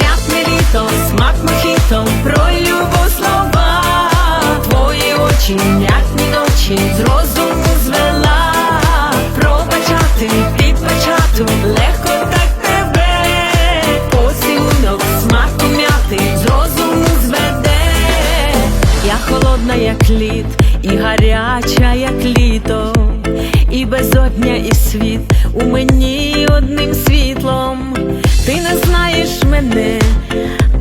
м'ятне літо, смак мохіто, про любов слова, твої очі, м'ятні ночі, з розуму звела, пробачати, підпочату, легко так тебе, поцілунок, смак м'яти, з розуму зведе, я холодна, як лід, і гаряча, як літо, і безодня, і світ у мені одним світом.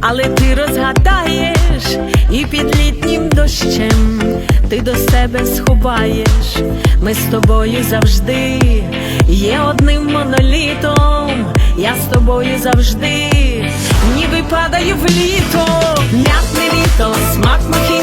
Але ти розгадаєш, і під літнім дощем ти до себе сховаєш. Ми з тобою завжди є одним монолітом. Я з тобою завжди, ніби падаю в літо, м'ятне літо, смак мохіто,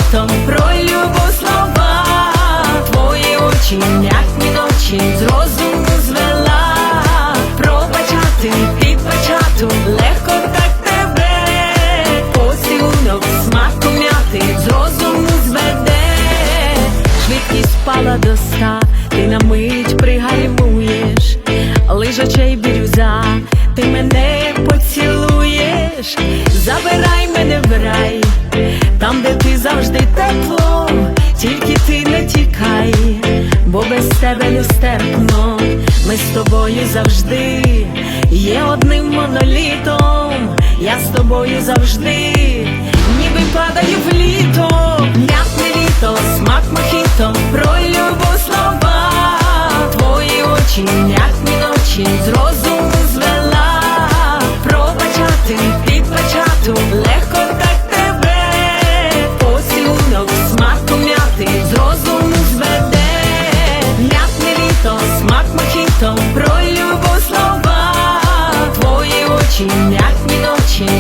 впала до ста, ти на мить пригальмуєш, лижачей бірюза, ти мене поцілуєш, забирай мене в рай, там, де ти завжди тепло, тільки ти не тікай, бо без тебе нестерпно, ми з тобою завжди є одним монолітом, я з тобою завжди, пробачати, підбачати, легко так тебе, поцілунок, смак м'яти, з зведе, м'ятне літо, смак мохіто, про любов слова, твої очі, м'ятні ночі,